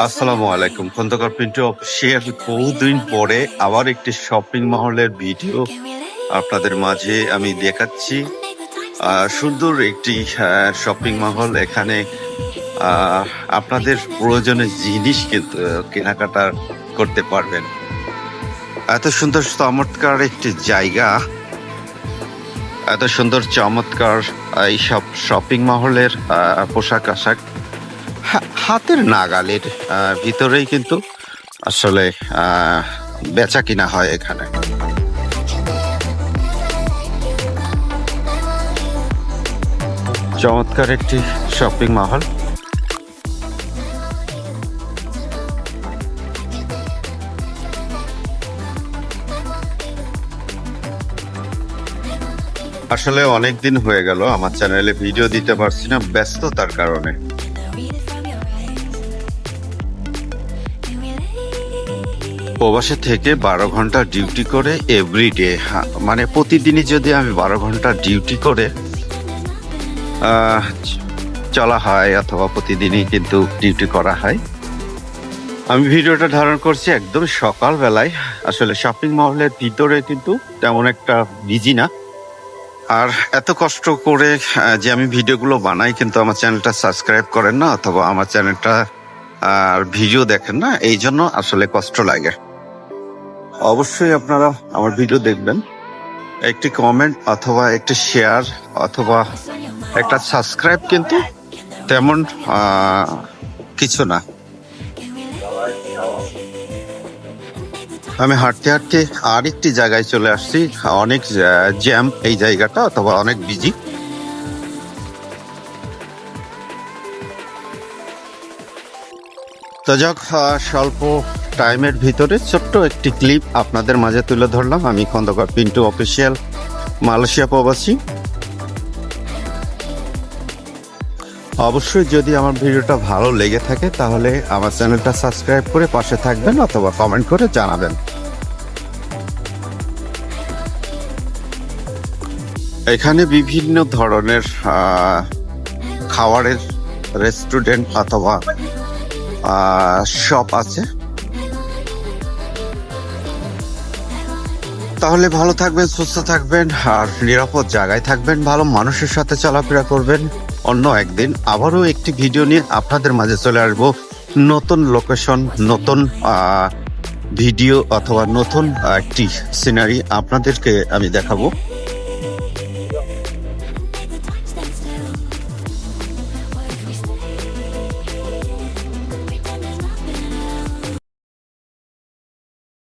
আসসালামু আলাইকুম। খন্দকার পিন্টু অফিসিয়াল বহুদিন পরে আবার একটি শপিং মহলের ভিডিও আপনাদের মাঝে আমি দেখাচ্ছি। সুন্দর একটি শপিং মহল এখানে আপনাদের প্রয়োজনীয় জিনিস কিন্তু কেনাকাটা করতে পারবেন। এত সুন্দর চমৎকার একটি জায়গা, এত সুন্দর চমৎকার এই সব শপিং মহলের পোশাক আশাক। হাতের নাগালের ভিতরেই কিন্তু আসলে বেচা কিনা হয় এখানে। চমৎকার একটি শপিং মহল। আসলে অনেক দিন হয়ে গেল, আমার চ্যানেলে ভিডিও দিতে পারছি না, ব্যস্ততার কারণে। প্রবাসে থেকে বারো ঘণ্টা ডিউটি করে এভরিডে মানে প্রতিদিনই যদি আমি বারো ঘণ্টা ডিউটি করে চলা হয় অথবা প্রতিদিনই কিন্তু ডিউটি করা হয়। আমি ভিডিওটা ধারণ করছি একদম সকালবেলায়। আসলে শপিং মহলের ভিতরে কিন্তু তেমন একটা বিজি না। আর এত কষ্ট করে যে আমি ভিডিওগুলো বানাই কিন্তু আমার চ্যানেলটা সাবস্ক্রাইব করেন না অথবা আমার চ্যানেলটা আর ভিডিও দেখেন না, এই জন্য আসলে কষ্ট লাগে। অবশ্যই আপনারা আমার ভিডিও দেখবেন। একটি কমেন্ট অথবা একটি শেয়ার অথবা একটা সাবস্ক্রাইব কিন্তু তেমন কিছু না। আমি হাঁটতে হাঁটতে আরেকটি জায়গায় চলে আসছি। অনেক জ্যাম এই জায়গাটা অথবা অনেক বিজি তো যাক স্বল্প টাইমের ভিতরে ছোট্ট একটি ক্লিপ আপনাদের মাঝে তুলে ধরলাম। আমি খন্দকার পিন্টু অফিসিয়াল মালয়েশিয়া প্রবাসী। অবশ্যই যদি আমার ভিডিওটা ভালো লেগে থাকে, তাহলে আমার চ্যানেলটা সাবস্ক্রাইব করে পাশে থাকবেন অথবা কমেন্ট করে জানাবেন। এখানে বিভিন্ন ধরনের খাবারের রেস্টুরেন্ট অথবা শপ আছে। তাহলে ভালো থাকবেন, সুস্থ থাকবেন, আর নিরাপদ জায়গায় থাকবেন, ভালো মানুষের সাথে চলাফেরা করবেন। অন্য একদিন আবারও একটি ভিডিও নিয়ে আপনাদের মাঝে চলে আসব। নতুন লোকেশন নতুন ভিডিও অথবা নতুন একটি সিনারি আপনাদেরকে আমি দেখাবো।